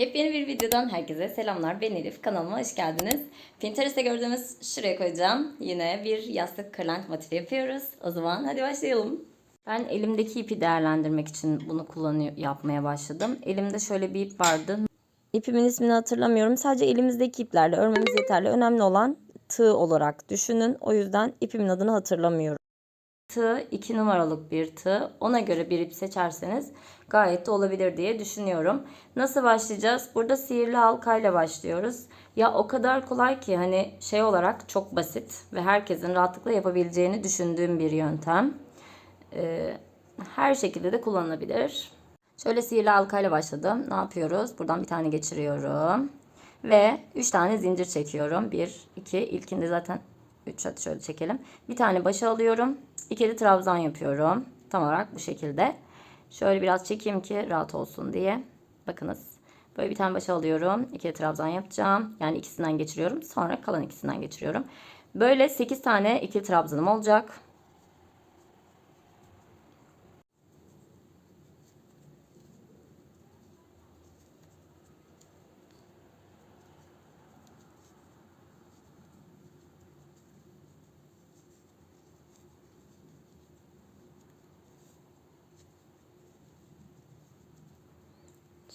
Yepyeni bir videodan herkese selamlar. Ben Elif. Kanalıma hoş geldiniz. Pinterest'te gördüğümüz şuraya koyacağım. Yine bir yastık kırlent motifi yapıyoruz. O zaman hadi başlayalım. Ben elimdeki ipi değerlendirmek için bunu kullanıyor, yapmaya başladım. Elimde şöyle bir ip vardı. İpimin ismini hatırlamıyorum. Sadece elimizdeki iplerle örmemiz yeterli. Önemli olan tığ olarak düşünün. O yüzden ipimin adını hatırlamıyorum. Tığ 2 numaralık bir tığ. Ona göre bir ip seçerseniz gayet de olabilir diye düşünüyorum. Nasıl başlayacağız? Burada sihirli halkayla başlıyoruz. Ya o kadar kolay ki hani şey olarak çok basit ve herkesin rahatlıkla yapabileceğini düşündüğüm bir yöntem. Ee, her şekilde de kullanılabilir. Şöyle sihirli halkayla başladım. Ne yapıyoruz? Buradan bir tane geçiriyorum. Ve 3 tane zincir çekiyorum. 1, 2, ilkinde zaten 3 hadi şöyle çekelim. Bir tane başa alıyorum. İkili trabzan yapıyorum. Tam olarak bu şekilde. Şöyle biraz çekeyim ki rahat olsun diye. Bakınız. Böyle bir tane başa alıyorum. İkili trabzan yapacağım. Yani ikisinden geçiriyorum. Sonra kalan ikisinden geçiriyorum. Böyle 8 tane ikili trabzanım olacak.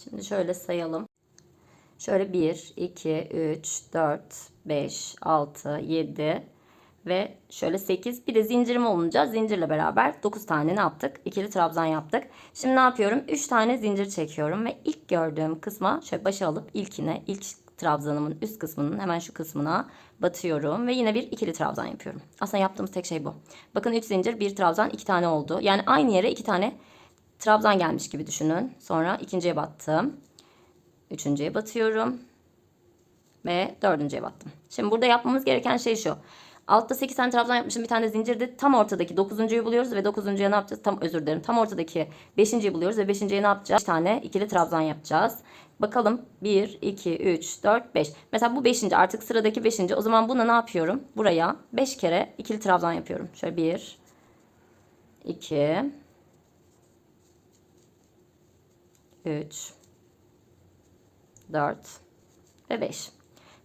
Şimdi şöyle sayalım. Şöyle 1, 2, 3, 4, 5, 6, 7 ve şöyle 8. Bir de zincirim olunca zincirle beraber 9 tane ne yaptık? İkili trabzan yaptık. Şimdi ne yapıyorum? 3 tane zincir çekiyorum ve ilk gördüğüm kısma şöyle başa alıp ilkine, ilk trabzanımın üst kısmının hemen şu kısmına batıyorum ve yine bir ikili trabzan yapıyorum. Aslında yaptığımız tek şey bu. Bakın 3 zincir, 1 trabzan, 2 tane oldu. Yani aynı yere 2 tane trabzan gelmiş gibi düşünün. Sonra ikinciye battım. Üçüncüye batıyorum. Ve dördüncüye battım. Şimdi burada yapmamız gereken şey şu. Altta 8 tane trabzan yapmışım. Bir tane zincirdi. Tam ortadaki 9.'yu buluyoruz ve 9.ya ne yapacağız? Tam özür dilerim. Tam ortadaki 5.yi buluyoruz ve 5.ye ne yapacağız? 5 tane ikili trabzan yapacağız. Bakalım 1, 2, 3, 4, 5. Mesela bu 5. artık sıradaki 5. O zaman buna ne yapıyorum? Buraya 5 kere ikili trabzan yapıyorum. Şöyle 1, 2, 3 4 ve 5.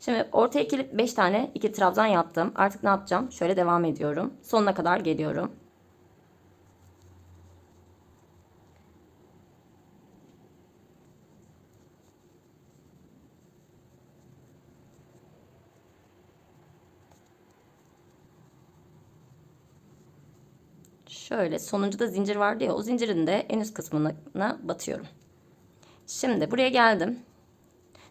Şimdi ortaya ikili 5 tane iki trabzan yaptım. Artık ne yapacağım? Şöyle devam ediyorum. Sonuna kadar geliyorum. Şöyle sonuncuda zincir vardı ya o zincirin de en üst kısmına batıyorum. Şimdi buraya geldim.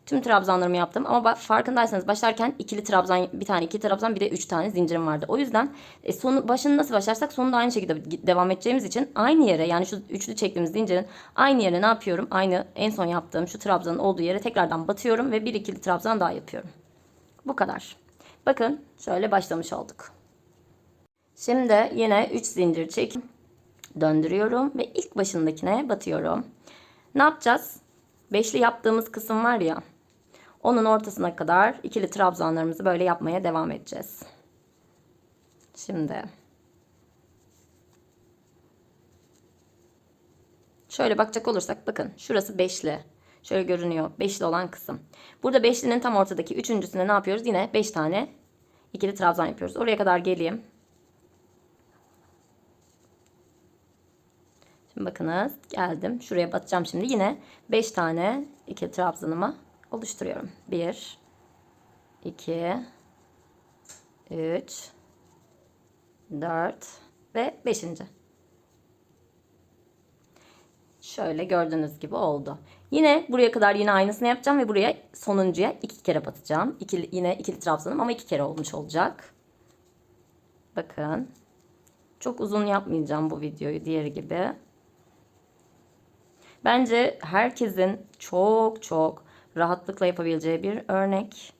Tüm trabzanlarımı yaptım ama bak farkındaysanız başlarken ikili trabzan bir tane ikili trabzan bir de üç tane zincirim vardı. O yüzden e, sonu başını nasıl başlarsak sonunda aynı şekilde devam edeceğimiz için aynı yere yani şu üçlü çektiğimiz zincirin aynı yere ne yapıyorum? Aynı en son yaptığım şu trabzanın olduğu yere tekrardan batıyorum ve bir ikili trabzan daha yapıyorum. Bu kadar. Bakın şöyle başlamış olduk. Şimdi yine 3 zincir çekip döndürüyorum ve ilk başındakine batıyorum. Ne yapacağız? Beşli yaptığımız kısım var ya. Onun ortasına kadar ikili trabzanlarımızı böyle yapmaya devam edeceğiz. Şimdi şöyle bakacak olursak bakın şurası beşli. Şöyle görünüyor. Beşli olan kısım. Burada beşlinin tam ortadaki üçüncüsüne ne yapıyoruz? Yine beş tane ikili trabzan yapıyoruz. Oraya kadar geleyim. Bakınız geldim. Şuraya batacağım şimdi. Yine 5 tane iki trabzanımı oluşturuyorum. 1 2 3 4 ve 5. Şöyle gördüğünüz gibi oldu. Yine buraya kadar yine aynısını yapacağım ve buraya sonuncuya iki kere batacağım. İkili, yine ikili trabzanım ama iki kere olmuş olacak. Bakın. Çok uzun yapmayacağım bu videoyu diğeri gibi. Bence herkesin çok çok rahatlıkla yapabileceği bir örnek.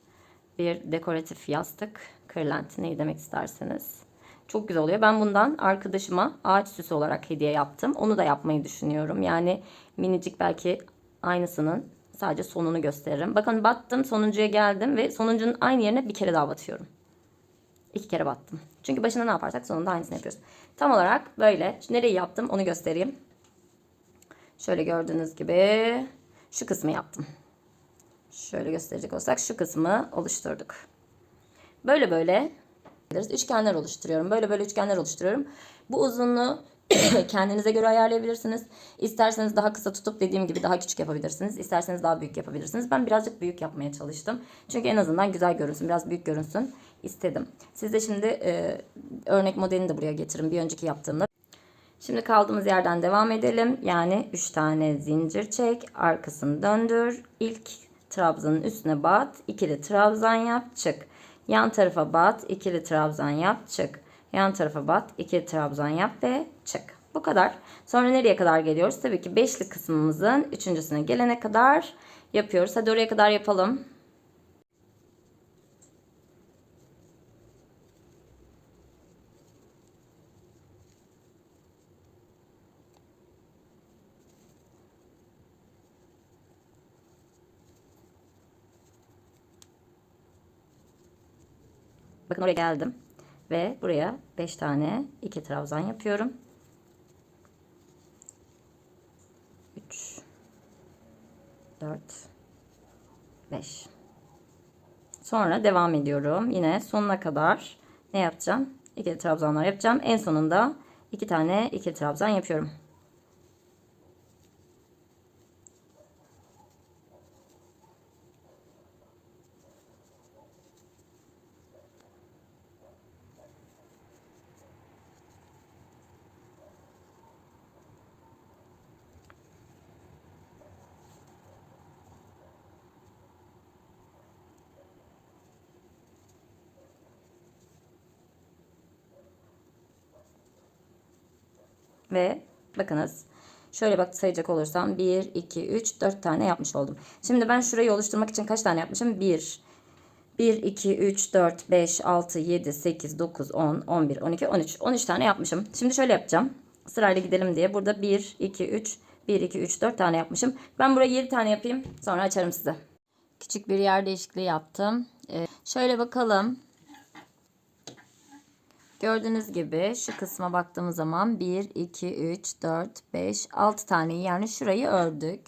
Bir dekoratif yastık. Kırlent neyi demek isterseniz. Çok güzel oluyor. Ben bundan arkadaşıma ağaç süsü olarak hediye yaptım. Onu da yapmayı düşünüyorum. Yani minicik belki aynısının sadece sonunu gösteririm. Bakın battım sonuncuya geldim ve sonuncunun aynı yerine bir kere daha batıyorum. İki kere battım. Çünkü başında ne yaparsak sonunda aynısını yapıyoruz. Tam olarak böyle. Nereyi yaptım onu göstereyim. Şöyle gördüğünüz gibi şu kısmı yaptım. Şöyle gösterecek olsak şu kısmı oluşturduk. Böyle böyle üçgenler oluşturuyorum. Böyle böyle üçgenler oluşturuyorum. Bu uzunluğu kendinize göre ayarlayabilirsiniz. İsterseniz daha kısa tutup dediğim gibi daha küçük yapabilirsiniz. İsterseniz daha büyük yapabilirsiniz. Ben birazcık büyük yapmaya çalıştım. Çünkü en azından güzel görünsün, biraz büyük görünsün istedim. Siz de şimdi e, örnek modelini de buraya getirin. Bir önceki yaptığımda. Şimdi kaldığımız yerden devam edelim. Yani 3 tane zincir çek, arkasını döndür. İlk trabzanın üstüne bat, ikili trabzan yap, çık. Yan tarafa bat, ikili trabzan yap, çık. Yan tarafa bat, ikili trabzan yap ve çık. Bu kadar. Sonra nereye kadar geliyoruz? Tabii ki beşli kısmımızın üçüncüsüne gelene kadar yapıyoruz. Hadi oraya kadar yapalım. Bakın oraya geldim. Ve buraya 5 tane 2 trabzan yapıyorum. 3 4 5 Sonra devam ediyorum. Yine sonuna kadar ne yapacağım? 2 trabzanlar yapacağım. En sonunda 2 tane 2 trabzan yapıyorum. Ve bakınız şöyle bak sayacak olursam 1, 2, 3, 4 tane yapmış oldum. Şimdi ben şurayı oluşturmak için kaç tane yapmışım? 1, 1, 2, 3, 4, 5, 6, 7, 8, 9, 10, 11, 12, 13. 13 tane yapmışım. Şimdi şöyle yapacağım. Sırayla gidelim diye. Burada 1, 2, 3, 1, 2, 3, 4 tane yapmışım. Ben buraya 7 tane yapayım. Sonra açarım size. Küçük bir yer değişikliği yaptım. Ee, şöyle bakalım. Gördüğünüz gibi şu kısma baktığımız zaman 1, 2, 3, 4, 5, 6 tane yani şurayı ördük.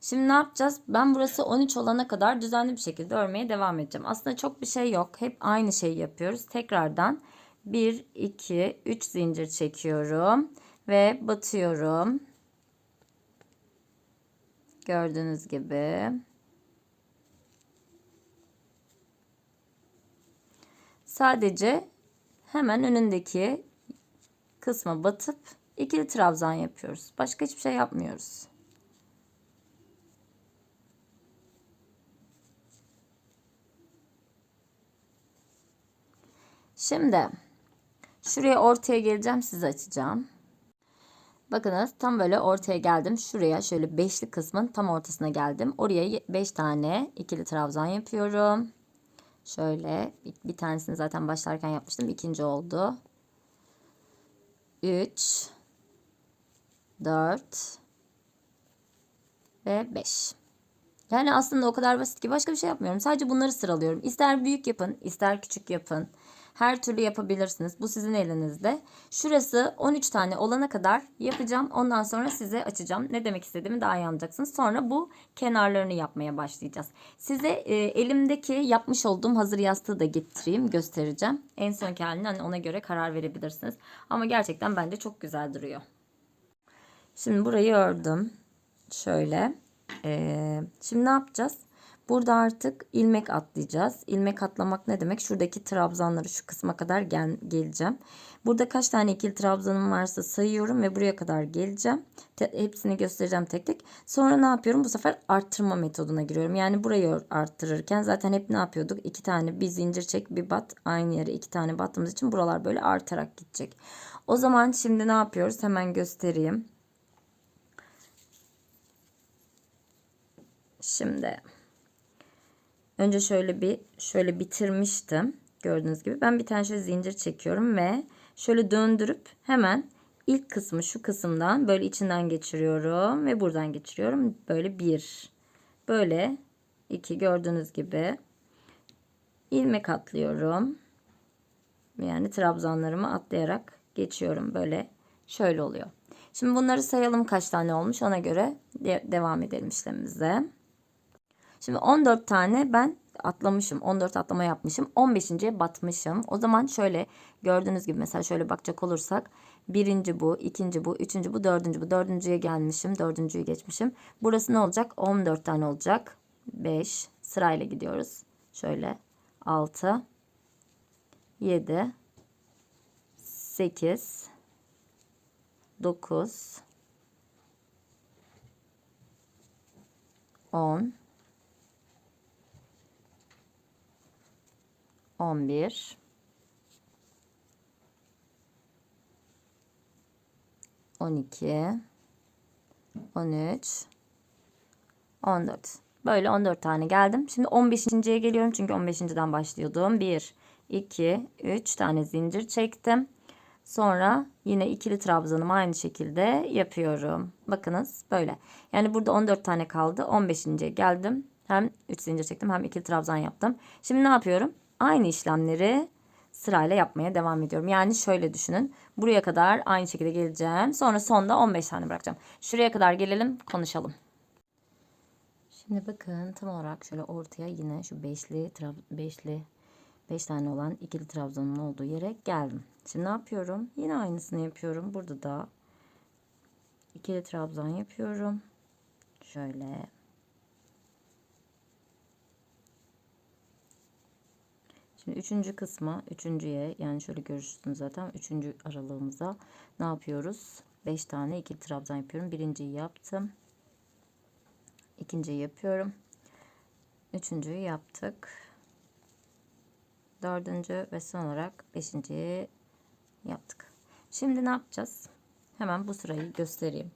Şimdi ne yapacağız? Ben burası 13 olana kadar düzenli bir şekilde örmeye devam edeceğim. Aslında çok bir şey yok. Hep aynı şeyi yapıyoruz. Tekrardan 1, 2, 3 zincir çekiyorum ve batıyorum. Gördüğünüz gibi. Sadece hemen önündeki kısma batıp ikili trabzan yapıyoruz. Başka hiçbir şey yapmıyoruz. Şimdi şuraya ortaya geleceğim size açacağım. Bakınız tam böyle ortaya geldim. Şuraya şöyle beşli kısmın tam ortasına geldim. Oraya 5 tane ikili trabzan yapıyorum. Şöyle bir tanesini zaten başlarken yapmıştım. İkinci oldu. 3 4 ve 5. Yani aslında o kadar basit ki başka bir şey yapmıyorum. Sadece bunları sıralıyorum. İster büyük yapın, ister küçük yapın. Her türlü yapabilirsiniz. Bu sizin elinizde. Şurası 13 tane olana kadar yapacağım. Ondan sonra size açacağım. Ne demek istediğimi daha iyi anlayacaksınız. Sonra bu kenarlarını yapmaya başlayacağız. Size e, elimdeki yapmış olduğum hazır yastığı da getireyim. Göstereceğim. En sonki halini hani ona göre karar verebilirsiniz. Ama gerçekten bence çok güzel duruyor. Şimdi burayı ördüm. Şöyle. Ee, şimdi ne yapacağız? Burada artık ilmek atlayacağız. İlmek atlamak ne demek? Şuradaki trabzanları şu kısma kadar gel geleceğim. Burada kaç tane ikili trabzanım varsa sayıyorum ve buraya kadar geleceğim. Te hepsini göstereceğim tek tek. Sonra ne yapıyorum? Bu sefer arttırma metoduna giriyorum. Yani burayı arttırırken zaten hep ne yapıyorduk? İki tane bir zincir çek bir bat aynı yere iki tane battığımız için buralar böyle artarak gidecek. O zaman şimdi ne yapıyoruz? Hemen göstereyim. Şimdi önce şöyle bir şöyle bitirmiştim. Gördüğünüz gibi ben bir tane şöyle zincir çekiyorum ve şöyle döndürüp hemen ilk kısmı şu kısımdan böyle içinden geçiriyorum ve buradan geçiriyorum. Böyle bir böyle iki gördüğünüz gibi ilmek atlıyorum. Yani trabzanlarımı atlayarak geçiyorum. Böyle şöyle oluyor. Şimdi bunları sayalım kaç tane olmuş ona göre de devam edelim işlemimize. Şimdi 14 tane ben atlamışım. 14 atlama yapmışım. 15.ye batmışım. O zaman şöyle gördüğünüz gibi mesela şöyle bakacak olursak birinci bu, ikinci bu, üçüncü bu, dördüncü bu. Dördüncüye gelmişim. Dördüncüyü geçmişim. Burası ne olacak? 14 tane olacak. 5 sırayla gidiyoruz. Şöyle 6 7 8 9 10 11 12 13 14 Böyle 14 tane geldim. Şimdi 15.ye geliyorum çünkü 15.den başlıyordum. 1 2 3 tane zincir çektim. Sonra yine ikili trabzanımı aynı şekilde yapıyorum. Bakınız böyle. Yani burada 14 tane kaldı. 15.ye geldim. Hem 3 zincir çektim hem ikili trabzan yaptım. Şimdi ne yapıyorum? Aynı işlemleri sırayla yapmaya devam ediyorum. Yani şöyle düşünün. Buraya kadar aynı şekilde geleceğim. Sonra sonda 15 tane bırakacağım. Şuraya kadar gelelim konuşalım. Şimdi bakın tam olarak şöyle ortaya yine şu beşli beşli 5 tane olan ikili trabzanın olduğu yere geldim. Şimdi ne yapıyorum? Yine aynısını yapıyorum. Burada da ikili trabzan yapıyorum. Şöyle. Şimdi üçüncü kısma, üçüncüye yani şöyle görürsünüz zaten üçüncü aralığımıza ne yapıyoruz? 5 tane ikili trabzan yapıyorum. Birinciyi yaptım. İkinciyi yapıyorum. Üçüncüyü yaptık. Dördüncü ve son olarak beşinciyi yaptık. Şimdi ne yapacağız? Hemen bu sırayı göstereyim.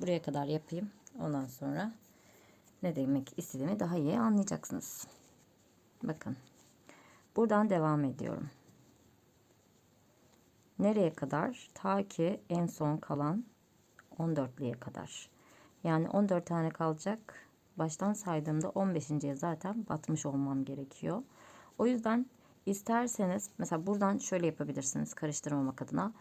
Buraya kadar yapayım. Ondan sonra ne demek istediğimi daha iyi anlayacaksınız. Bakın. Buradan devam ediyorum. Nereye kadar? Ta ki en son kalan 14'lüye kadar. Yani 14 tane kalacak. Baştan saydığımda 15.ye zaten batmış olmam gerekiyor. O yüzden isterseniz mesela buradan şöyle yapabilirsiniz karıştırmamak adına.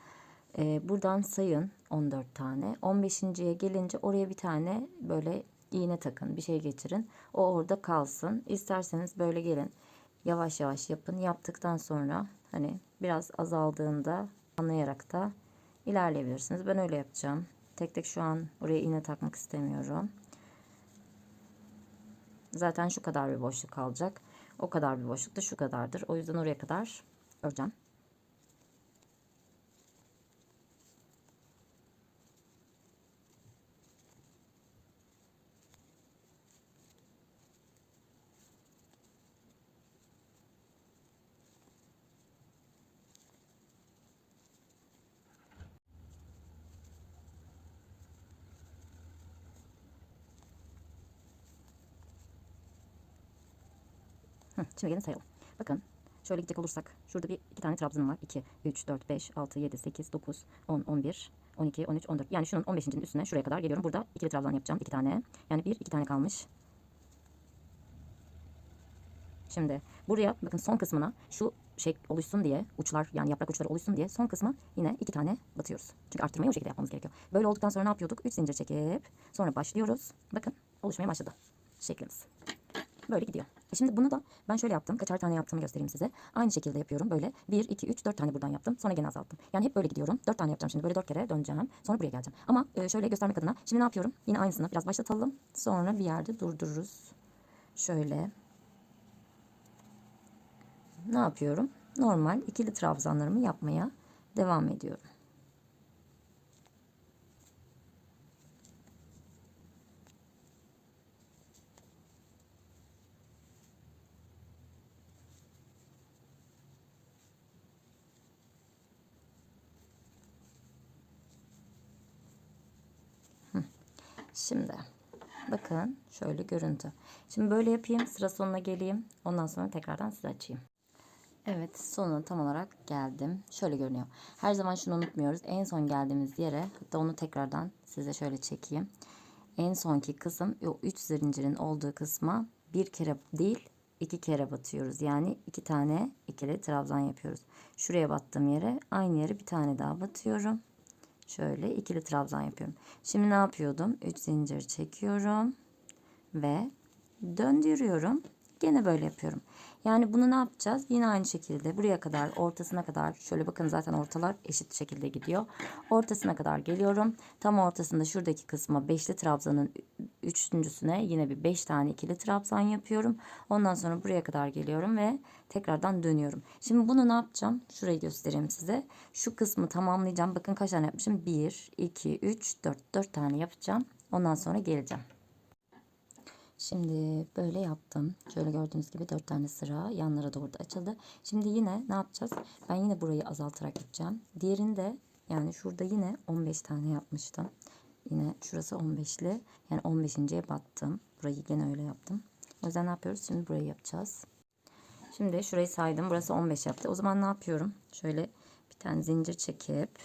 Ee, buradan sayın 14 tane. 15.ye gelince oraya bir tane böyle iğne takın. Bir şey geçirin. O orada kalsın. İsterseniz böyle gelin. Yavaş yavaş yapın. Yaptıktan sonra hani biraz azaldığında anlayarak da ilerleyebilirsiniz. Ben öyle yapacağım. Tek tek şu an oraya iğne takmak istemiyorum. Zaten şu kadar bir boşluk kalacak. O kadar bir boşluk da şu kadardır. O yüzden oraya kadar öreceğim. Şimdi gelin sayalım. Bakın şöyle gidecek olursak şurada bir iki tane trabzanım var. 2, 3, 4, 5, 6, 7, 8, 9, 10, 11, 12, 13, 14. Yani şunun 15.'nin üstüne şuraya kadar geliyorum. Burada ikili trabzan yapacağım. iki tane. Yani bir, iki tane kalmış. Şimdi buraya bakın son kısmına şu şey oluşsun diye uçlar yani yaprak uçları oluşsun diye son kısma yine iki tane batıyoruz. Çünkü arttırmayı o şekilde yapmamız gerekiyor. Böyle olduktan sonra ne yapıyorduk? 3 zincir çekip sonra başlıyoruz. Bakın oluşmaya başladı şeklimiz. Böyle gidiyor. E şimdi bunu da ben şöyle yaptım. Kaçar tane yaptığımı göstereyim size. Aynı şekilde yapıyorum. Böyle 1, 2, 3, 4 tane buradan yaptım. Sonra gene azalttım. Yani hep böyle gidiyorum. 4 tane yapacağım şimdi. Böyle 4 kere döneceğim. Sonra buraya geleceğim. Ama e, şöyle göstermek adına şimdi ne yapıyorum? Yine aynısını biraz başlatalım. Sonra bir yerde durdururuz. Şöyle. Ne yapıyorum? Normal ikili trabzanlarımı yapmaya devam ediyorum. Şimdi bakın şöyle görüntü. Şimdi böyle yapayım sıra sonuna geleyim. Ondan sonra tekrardan size açayım. Evet sonuna tam olarak geldim. Şöyle görünüyor. Her zaman şunu unutmuyoruz. En son geldiğimiz yere hatta onu tekrardan size şöyle çekeyim. En sonki kısım o 3 zincirin olduğu kısma bir kere değil iki kere batıyoruz. Yani iki tane ikili trabzan yapıyoruz. Şuraya battığım yere aynı yere bir tane daha batıyorum. Şöyle ikili trabzan yapıyorum. Şimdi ne yapıyordum? 3 zincir çekiyorum ve döndürüyorum. Gene böyle yapıyorum. Yani bunu ne yapacağız? Yine aynı şekilde buraya kadar ortasına kadar şöyle bakın zaten ortalar eşit şekilde gidiyor. Ortasına kadar geliyorum. Tam ortasında şuradaki kısma beşli trabzanın üçüncüsüne yine bir beş tane ikili trabzan yapıyorum. Ondan sonra buraya kadar geliyorum ve tekrardan dönüyorum. Şimdi bunu ne yapacağım? Şurayı göstereyim size. Şu kısmı tamamlayacağım. Bakın kaç tane yapmışım? 1, 2, 3, 4. 4 tane yapacağım. Ondan sonra geleceğim. Şimdi böyle yaptım. Şöyle gördüğünüz gibi 4 tane sıra yanlara doğru da açıldı. Şimdi yine ne yapacağız? Ben yine burayı azaltarak yapacağım. Diğerinde yani şurada yine 15 tane yapmıştım. Yine şurası 15'li. Yani 15.ye battım. Burayı yine öyle yaptım. O yüzden ne yapıyoruz? Şimdi burayı yapacağız. Şimdi şurayı saydım. Burası 15 yaptı. O zaman ne yapıyorum? Şöyle bir tane zincir çekip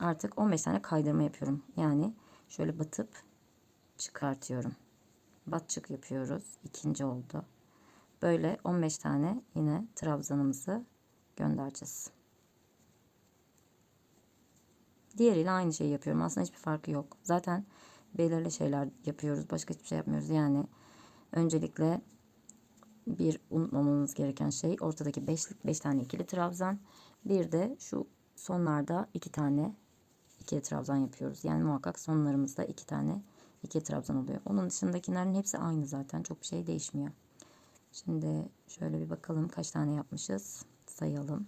artık 15 tane kaydırma yapıyorum. Yani şöyle batıp çıkartıyorum. Bat çık yapıyoruz. İkinci oldu. Böyle 15 tane yine trabzanımızı göndereceğiz. Diğeriyle aynı şeyi yapıyorum. Aslında hiçbir farkı yok. Zaten belirli şeyler yapıyoruz. Başka hiçbir şey yapmıyoruz. Yani öncelikle bir unutmamamız gereken şey ortadaki 5 beş tane ikili trabzan. Bir de şu sonlarda iki tane ikili trabzan yapıyoruz. Yani muhakkak sonlarımızda iki tane ikili trabzan oluyor. Onun dışındakilerin hepsi aynı zaten. Çok bir şey değişmiyor. Şimdi şöyle bir bakalım kaç tane yapmışız. Sayalım.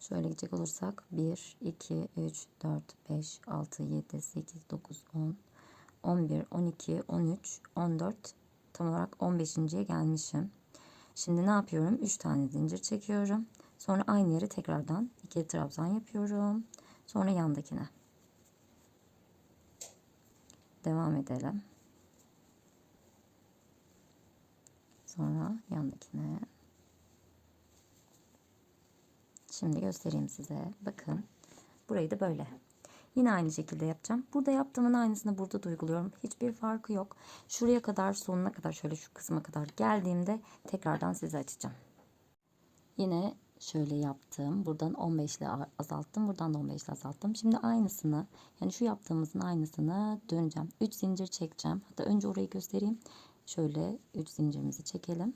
Şöyle gidecek olursak 1, 2, 3, 4, 5, 6, 7, 8, 9, 10, 11, 12, 13, 14, tam olarak 15.ye gelmişim. Şimdi ne yapıyorum? 3 tane zincir çekiyorum. Sonra aynı yere tekrardan ikili trabzan yapıyorum. Sonra yandakine. Devam edelim. Sonra yandakine. Şimdi göstereyim size. Bakın. Burayı da böyle. Yine aynı şekilde yapacağım. Burada yaptığımın aynısını burada da uyguluyorum. Hiçbir farkı yok. Şuraya kadar sonuna kadar şöyle şu kısma kadar geldiğimde tekrardan size açacağım. Yine şöyle yaptım. Buradan 15 ile azalttım. Buradan da 15 ile azalttım. Şimdi aynısını yani şu yaptığımızın aynısını döneceğim. 3 zincir çekeceğim. Hatta önce orayı göstereyim. Şöyle 3 zincirimizi çekelim.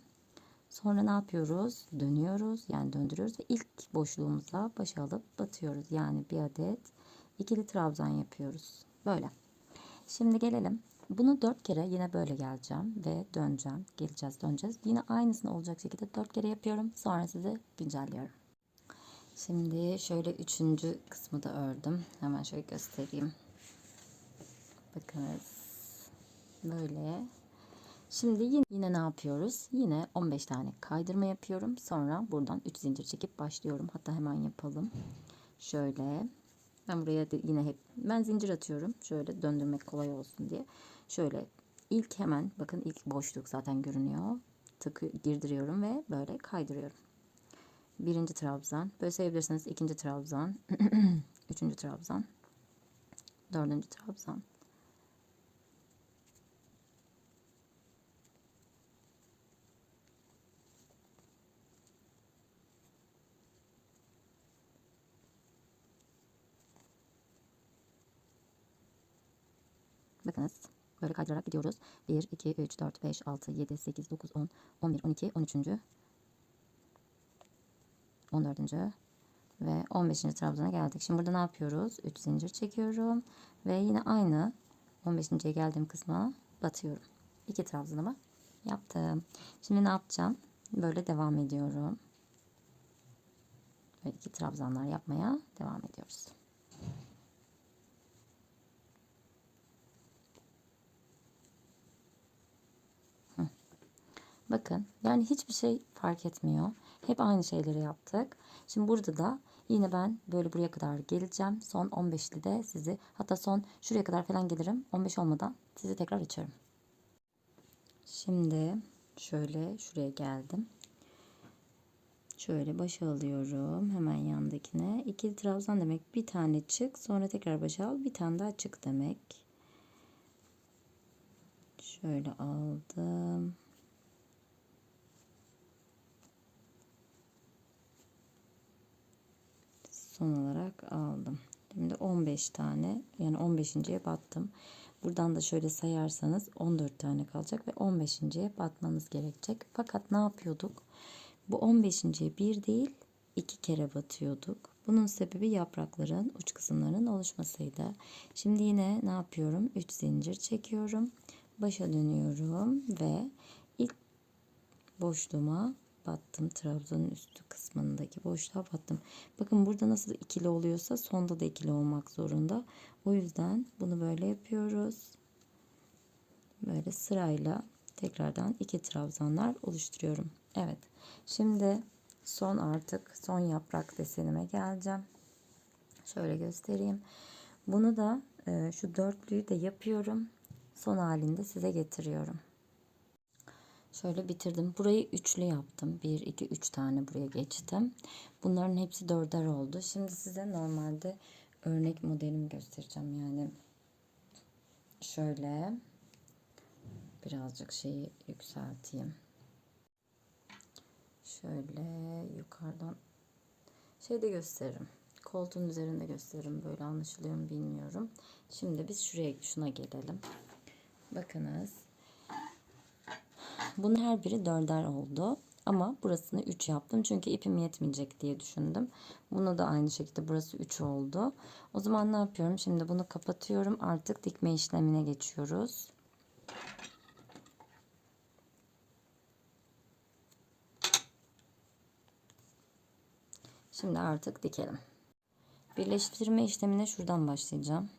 Sonra ne yapıyoruz? Dönüyoruz. Yani döndürüyoruz ve ilk boşluğumuza başa alıp batıyoruz. Yani bir adet ikili trabzan yapıyoruz. Böyle. Şimdi gelelim. Bunu dört kere yine böyle geleceğim ve döneceğim. Geleceğiz döneceğiz. Yine aynısını olacak şekilde dört kere yapıyorum. Sonra size güncelliyorum. Şimdi şöyle üçüncü kısmı da ördüm. Hemen şöyle göstereyim. Bakınız. Böyle. Şimdi yine, yine ne yapıyoruz? Yine 15 tane kaydırma yapıyorum. Sonra buradan 3 zincir çekip başlıyorum. Hatta hemen yapalım. Şöyle. Ben buraya yine hep ben zincir atıyorum. Şöyle döndürmek kolay olsun diye. Şöyle ilk hemen bakın ilk boşluk zaten görünüyor. Tıkı girdiriyorum ve böyle kaydırıyorum. Birinci trabzan. Böyle sayabilirsiniz. ikinci trabzan. üçüncü trabzan. Dördüncü trabzan. Bakınız böyle kaydırarak gidiyoruz. 1, 2, 3, 4, 5, 6, 7, 8, 9, 10, 11, 12, 13. 14. ve 15. trabzana geldik. Şimdi burada ne yapıyoruz? 3 zincir çekiyorum ve yine aynı 15.ye geldiğim kısma batıyorum. 2 trabzanımı yaptım. Şimdi ne yapacağım? Böyle devam ediyorum. Böyle iki trabzanlar yapmaya devam ediyoruz. Bakın yani hiçbir şey fark etmiyor. Hep aynı şeyleri yaptık. Şimdi burada da yine ben böyle buraya kadar geleceğim. Son 15'li de sizi hatta son şuraya kadar falan gelirim. 15 olmadan sizi tekrar açarım. Şimdi şöyle şuraya geldim. Şöyle başa alıyorum. Hemen yandakine. İkili trabzan demek bir tane çık. Sonra tekrar başa al. Bir tane daha çık demek. Şöyle aldım. Son olarak aldım. Şimdi 15 tane yani 15.ye battım. Buradan da şöyle sayarsanız 14 tane kalacak ve 15.ye batmanız gerekecek. Fakat ne yapıyorduk? Bu 15.ye bir değil iki kere batıyorduk. Bunun sebebi yaprakların uç kısımlarının oluşmasıydı. Şimdi yine ne yapıyorum? 3 zincir çekiyorum. Başa dönüyorum ve ilk boşluğuma battım. Trabzanın üstü kısmındaki boşluğa battım. Bakın burada nasıl ikili oluyorsa sonda da ikili olmak zorunda. O yüzden bunu böyle yapıyoruz. Böyle sırayla tekrardan iki trabzanlar oluşturuyorum. Evet. Şimdi son artık son yaprak desenime geleceğim. Şöyle göstereyim. Bunu da e, şu dörtlüyü de yapıyorum. Son halinde size getiriyorum. Şöyle bitirdim. Burayı üçlü yaptım. 1, 2, 3 tane buraya geçtim. Bunların hepsi dörder oldu. Şimdi size normalde örnek modelimi göstereceğim. Yani şöyle birazcık şeyi yükselteyim. Şöyle yukarıdan şey de gösteririm. Koltuğun üzerinde gösteririm. Böyle anlaşılıyor mu bilmiyorum. Şimdi biz şuraya şuna gelelim. Bakınız. Bunun her biri dörder oldu. Ama burasını 3 yaptım. Çünkü ipim yetmeyecek diye düşündüm. Bunu da aynı şekilde burası 3 oldu. O zaman ne yapıyorum? Şimdi bunu kapatıyorum. Artık dikme işlemine geçiyoruz. Şimdi artık dikelim. Birleştirme işlemine şuradan başlayacağım.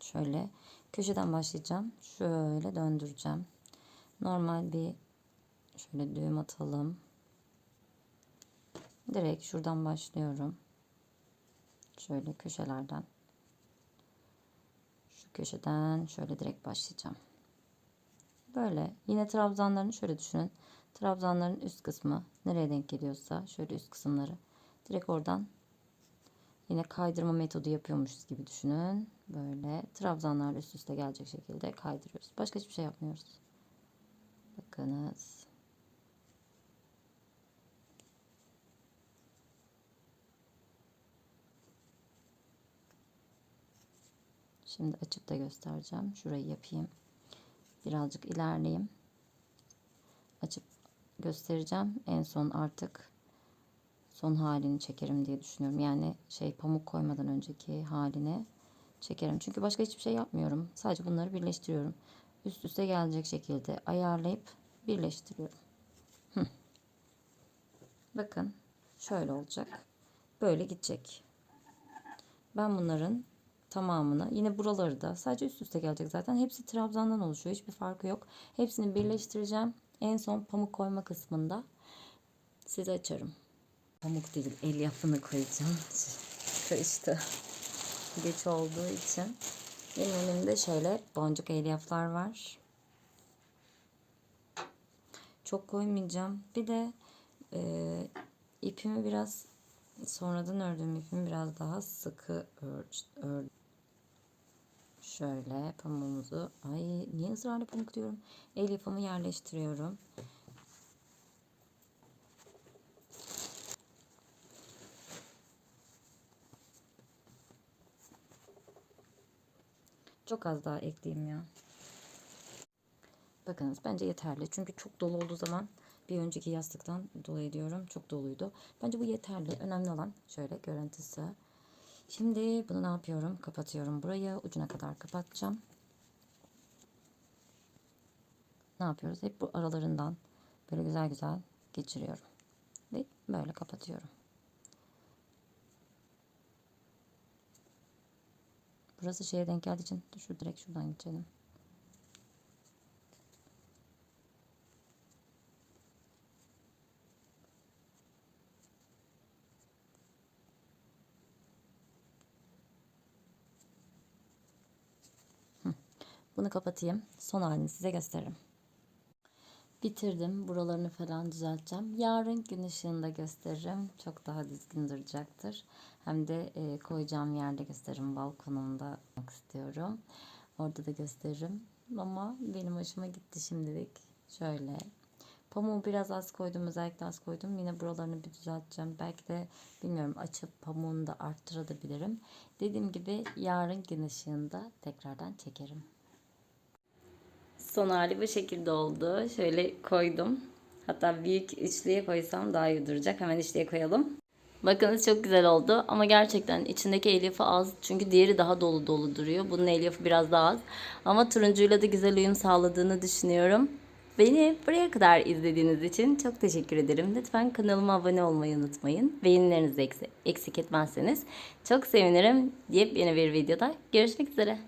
Şöyle köşeden başlayacağım. Şöyle döndüreceğim. Normal bir şöyle düğüm atalım. Direkt şuradan başlıyorum. Şöyle köşelerden. Şu köşeden şöyle direkt başlayacağım. Böyle yine trabzanlarını şöyle düşünün. Trabzanların üst kısmı nereye denk geliyorsa şöyle üst kısımları direkt oradan yine kaydırma metodu yapıyormuşuz gibi düşünün. Böyle trabzanlar üst üste gelecek şekilde kaydırıyoruz. Başka hiçbir şey yapmıyoruz. Bakınız. Şimdi açıp da göstereceğim. Şurayı yapayım. Birazcık ilerleyeyim. Açıp göstereceğim. En son artık son halini çekerim diye düşünüyorum. Yani şey pamuk koymadan önceki halini çekerim. Çünkü başka hiçbir şey yapmıyorum. Sadece bunları birleştiriyorum. Üst üste gelecek şekilde ayarlayıp birleştiriyorum. Hı. Bakın şöyle olacak. Böyle gidecek. Ben bunların tamamını yine buraları da sadece üst üste gelecek zaten. Hepsi trabzandan oluşuyor. Hiçbir farkı yok. Hepsini birleştireceğim. En son pamuk koyma kısmında size açarım. Pamuk değil el yapını koyacağım. Karıştı. Geç olduğu için. Benim elimde şöyle boncuk elyaflar var. Çok koymayacağım. Bir de e, ipimi biraz sonradan ördüğüm ipimi biraz daha sıkı ör, ör. Şöyle pamuğumuzu ay niye ısrarla pamuk diyorum. El yapımı yerleştiriyorum. Çok az daha ekleyeyim ya. Bakınız bence yeterli. Çünkü çok dolu olduğu zaman bir önceki yastıktan dolayı diyorum. Çok doluydu. Bence bu yeterli. Önemli olan şöyle görüntüsü. Şimdi bunu ne yapıyorum? Kapatıyorum burayı. Ucuna kadar kapatacağım. Ne yapıyoruz? Hep bu aralarından böyle güzel güzel geçiriyorum. Ve böyle kapatıyorum. Burası şeye denk geldiği için şu direkt şuradan geçelim. Bunu kapatayım. Son halini size gösteririm. Bitirdim. Buralarını falan düzelteceğim. Yarın gün ışığında gösteririm. Çok daha düzgün duracaktır. Hem de e, koyacağım yerde gösteririm. Balkonumda yapmak istiyorum. Orada da gösteririm. Ama benim hoşuma gitti şimdilik. Şöyle. Pamuğu biraz az koydum. Özellikle az koydum. Yine buralarını bir düzelteceğim. Belki de bilmiyorum açıp pamuğunu da arttırabilirim. Dediğim gibi yarın gün ışığında tekrardan çekerim. Son hali bu şekilde oldu. Şöyle koydum. Hatta büyük üçlüye koysam daha iyi duracak. Hemen üçlüye koyalım. Bakınız çok güzel oldu ama gerçekten içindeki elyafı az. Çünkü diğeri daha dolu dolu duruyor. Bunun elyafı biraz daha az. Ama turuncuyla da güzel uyum sağladığını düşünüyorum. Beni buraya kadar izlediğiniz için çok teşekkür ederim. Lütfen kanalıma abone olmayı unutmayın. Beğenilerinizi eksik, etmezseniz çok sevinirim. Yepyeni bir videoda görüşmek üzere.